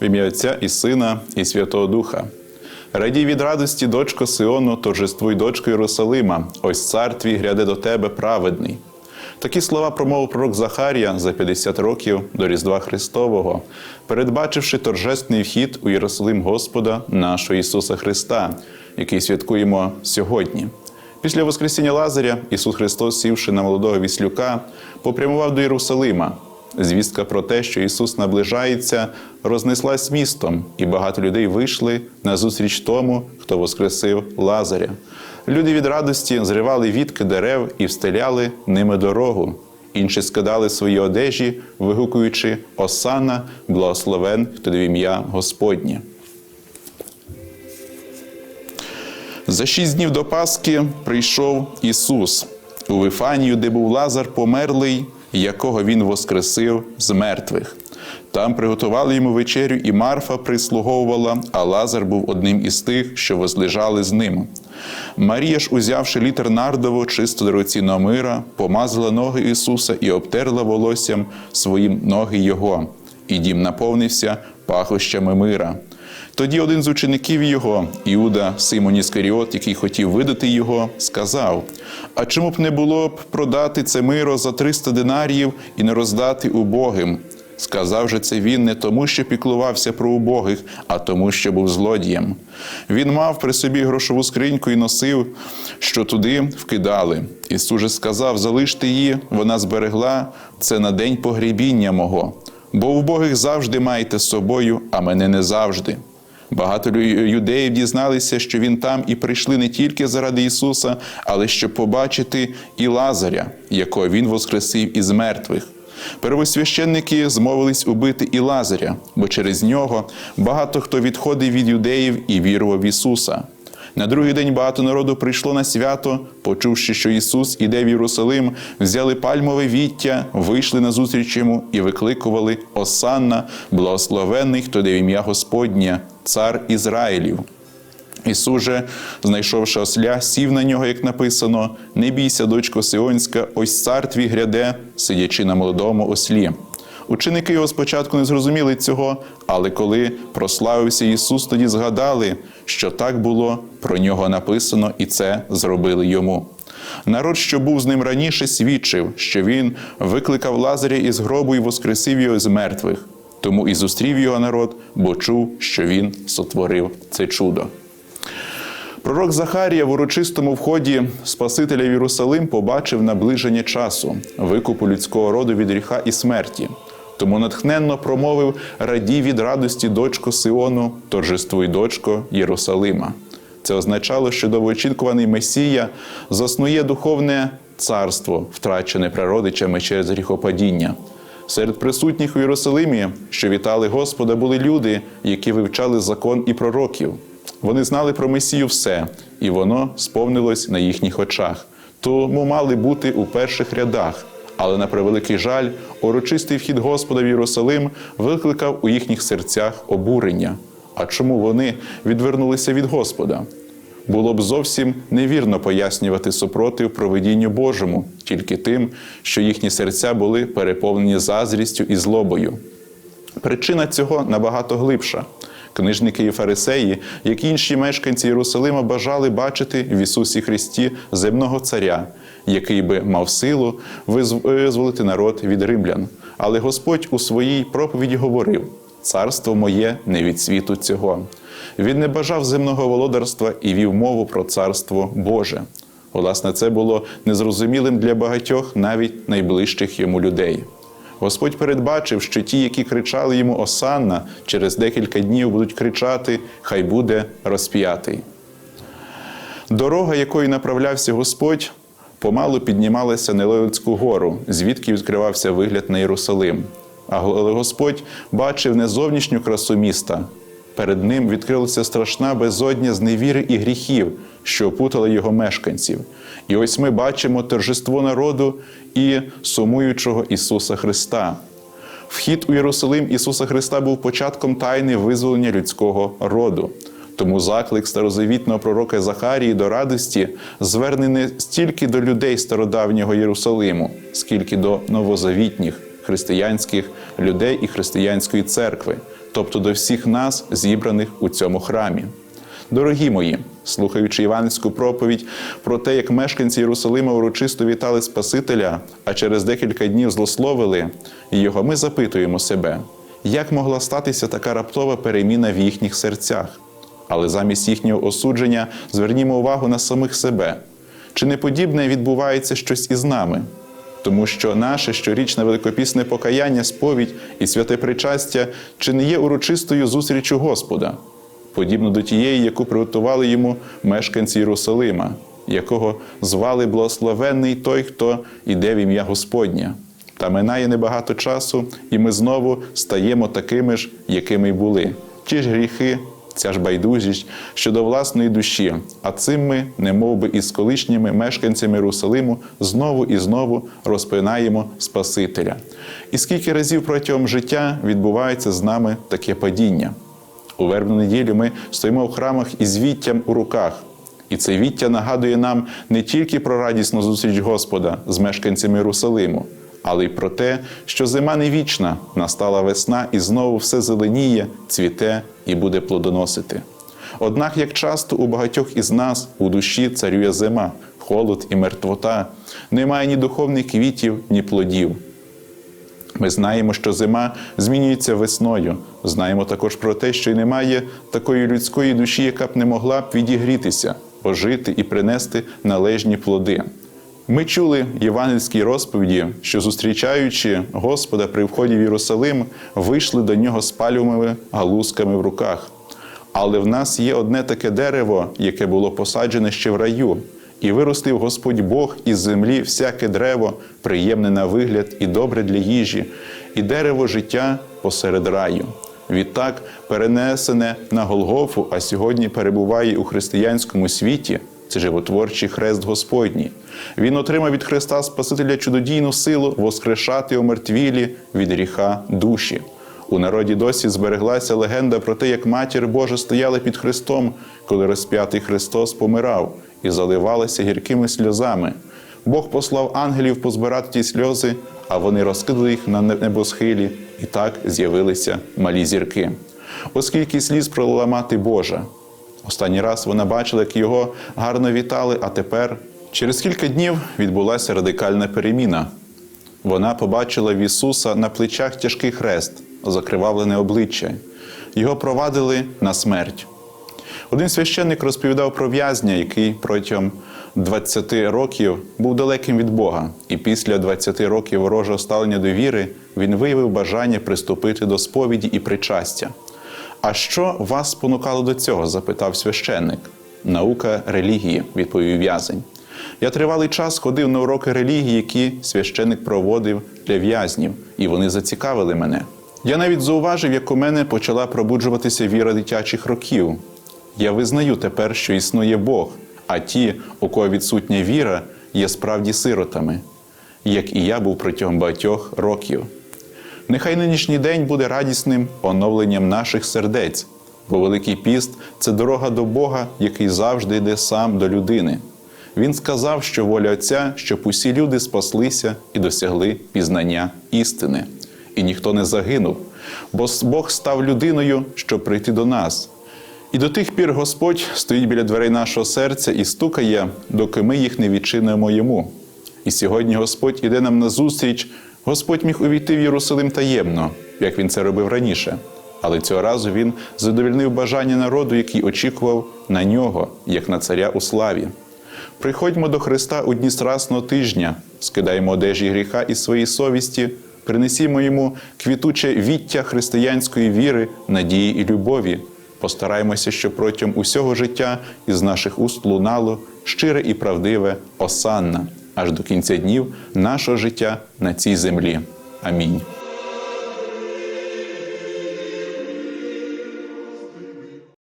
В ім'я Отця і Сина, і Святого Духа. Радій від радості, дочко Сиону, торжествуй дочко Єрусалима, ось цар твій гряде до тебе праведний. Такі слова промовив пророк Захарія за 50 років до Різдва Христового, передбачивши торжественний вхід у Єрусалим Господа нашого Ісуса Христа, який святкуємо сьогодні. Після Воскресіння Лазаря Ісус Христос, сівши на молодого віслюка, попрямував до Єрусалима. Звістка про те, що Ісус наближається, рознеслась містом, і багато людей вийшли на зустріч тому, хто воскресив Лазаря. Люди від радості зривали вітки дерев і встеляли ними дорогу. Інші скидали свої одежі, вигукуючи Осана, благословен, хто в ім'я Господнє. За шість днів до Пасхи прийшов Ісус у Вифанію, де був Лазар померлий, якого Він воскресив з мертвих. Там приготували йому вечерю, і Марфа прислуговувала, а Лазар був одним із тих, що возлежали з ним. Марія ж, узявши літр нардового, чисто дорогоцінного мира, помазала ноги Ісуса і обтерла волоссям своїм ноги Його, і дім наповнився пахощами мира. Тоді один з учеників його, Іуда Симон Іскаріот, який хотів видати його, сказав: А чому б не було б продати це миро за 300 динаріїв і не роздати убогим? Сказав же це він не тому, що піклувався про убогих, а тому, що був злодієм. Він мав при собі грошову скриньку і носив, що туди вкидали. Ісус же сказав: Залиште її, вона зберегла це на день погребіння мого. Бо убогих завжди маєте з собою, а мене не завжди. Багато юдеїв дізналися, що він там і прийшли не тільки заради Ісуса, але щоб побачити і Лазаря, якого він воскресив із мертвих. Первосвященники змовились убити і Лазаря, бо через нього багато хто відходив від юдеїв і вірував в Ісуса. На другий день багато народу прийшло на свято, почувши, що Ісус іде в Єрусалим, взяли пальмове віття, вийшли на зустріч йому і викликували Осанна, благословенний, хто де в ім'я Господнє, цар Ізраїлів. Ісус же, знайшовши осля, сів на нього, як написано: Не бійся, дочко Сионська, ось цар твій гряде, сидячи на молодому ослі. Ученики його спочатку не зрозуміли цього, але коли прославився Ісус, тоді згадали, що так було, про нього написано, і це зробили йому. Народ, що був з ним раніше, свідчив, що він викликав Лазаря із гробу і воскресив його з мертвих. Тому і зустрів його народ, бо чув, що він сотворив це чудо. Пророк Захарія в урочистому вході Спасителя в Єрусалим побачив наближення часу, викупу людського роду від гріха і смерті. Тому натхненно промовив радій від радості дочко Сиону, торжествуй дочко Єрусалима. Це означало, що довоочікуваний Месія заснує духовне царство, втрачене прародичами через гріхопадіння. Серед присутніх у Єрусалимі, що вітали Господа, були люди, які вивчали закон і пророків. Вони знали про Месію все, і воно сповнилось на їхніх очах. Тому мали бути у перших рядах. Але на превеликий жаль, урочистий вхід Господа в Єрусалим викликав у їхніх серцях обурення. А чому вони відвернулися від Господа? Було б зовсім невірно пояснювати супротив проведінню Божому тільки тим, що їхні серця були переповнені заздрістю і злобою. Причина цього набагато глибша. Книжники і фарисеї, як і інші мешканці Єрусалима, бажали бачити в Ісусі Христі земного царя, який би мав силу визволити народ від римлян. Але Господь у своїй проповіді говорив: Царство моє не від світу цього. Він не бажав земного володарства і вів мову про царство Боже. Власне, це було незрозумілим для багатьох, навіть найближчих йому людей. Господь передбачив, що ті, які кричали йому Осанна, через декілька днів будуть кричати Хай буде розп'ятий. Дорога, якою направлявся Господь, помалу піднімалася на Левицьку гору, звідки відкривався вигляд на Єрусалим. Але Господь бачив не зовнішню красу міста. Перед ним відкрилася страшна безодня зневіри і гріхів, що опутали його мешканців. І ось ми бачимо торжество народу і сумуючого Ісуса Христа. Вхід у Єрусалим Ісуса Христа був початком тайни визволення людського роду. Тому заклик старозавітного пророка Захарії до радості звернений не стільки до людей стародавнього Єрусалиму, скільки до новозавітніх християнських людей і християнської церкви, тобто до всіх нас, зібраних у цьому храмі. Дорогі мої, слухаючи іванську проповідь про те, як мешканці Єрусалима урочисто вітали Спасителя, а через декілька днів злословили його, ми запитуємо себе, як могла статися така раптова переміна в їхніх серцях. Але замість їхнього осудження звернімо увагу на самих себе. Чи не подібне відбувається щось із нами? Тому що наше щорічне великопісне покаяння, сповідь і святе причастя чи не є урочистою зустрічю Господа, подібно до тієї, яку приготували йому мешканці Єрусалима, якого звали благословенний той, хто іде в ім'я Господнє. Та минає небагато часу, і ми знову стаємо такими ж, якими й були. Ті ж гріхи, ця ж байдужість щодо власної душі, а цим ми, немов би із колишніми мешканцями Єрусалиму, знову і знову розпинаємо Спасителя. І скільки разів протягом життя відбувається з нами таке падіння? У вербну неділю ми стоїмо в храмах із віттям у руках. І це віття нагадує нам не тільки про радісну зустріч Господа з мешканцями Єрусалиму, але й про те, що зима не вічна, настала весна, і знову все зеленіє, цвіте і буде плодоносити. Однак, як часто у багатьох із нас у душі царює зима, холод і мертвота, немає ні духовних квітів, ні плодів. Ми знаємо, що зима змінюється весною. Знаємо також про те, що й немає такої людської душі, яка б не могла б відігрітися, ожити і принести належні плоди. Ми чули євангельські розповіді, що зустрічаючи Господа при вході в Єрусалим, вийшли до нього з пальмовими галузками в руках. Але в нас є одне таке дерево, яке було посаджене ще в раю, і виростив Господь Бог із землі всяке древо, приємне на вигляд і добре для їжі, і дерево життя посеред раю. Відтак, перенесене на Голгофу, а сьогодні перебуває у християнському світі. Це животворчий хрест Господній. Він отримав від Христа Спасителя чудодійну силу воскрешати омертвілі від гріха душі. У народі досі збереглася легенда про те, як матір Божа стояла під Христом, коли розп'ятий Христос помирав і заливалася гіркими сльозами. Бог послав ангелів позбирати ті сльози, а вони розкидали їх на небосхилі, і так з'явилися малі зірки. Оскільки сліз пролила мати Божа. Останній раз вона бачила, як його гарно вітали, а тепер, через кілька днів, відбулася радикальна переміна. Вона побачила в Ісуса на плечах тяжкий хрест, закривавлене обличчя. Його провадили на смерть. Один священник розповідав про в'язня, який протягом 20 років був далеким від Бога, і після 20 років ворожого ставлення до віри він виявив бажання приступити до сповіді і причастя. А що вас спонукало до цього? запитав священник. Наука релігії, відповів в'язень. Я тривалий час ходив на уроки релігії, які священник проводив для в'язнів, і вони зацікавили мене. Я навіть зауважив, як у мене почала пробуджуватися віра дитячих років. Я визнаю тепер, що існує Бог, а ті, у кого відсутня віра, є справді сиротами, як і я був протягом багатьох років. Нехай нинішній день буде радісним оновленням наших сердець, бо Великий піст це дорога до Бога, який завжди йде сам до людини. Він сказав, що воля Отця, щоб усі люди спаслися і досягли пізнання істини, і ніхто не загинув, бо Бог став людиною, щоб прийти до нас. І до тих пір Господь стоїть біля дверей нашого серця і стукає, доки ми їх не відчинимо йому. І сьогодні Господь іде нам на зустріч. Господь міг увійти в Єрусалим таємно, як він це робив раніше. Але цього разу він задовільнив бажання народу, який очікував на нього, як на царя у славі. Приходьмо до Христа у дні страсного тижня, скидаємо одежі гріха і своєї совісті, принесімо йому квітуче віття християнської віри, надії і любові. Постараємося, щоб протягом усього життя із наших уст лунало щире і правдиве осанна аж до кінця днів нашого життя на цій землі. Амінь.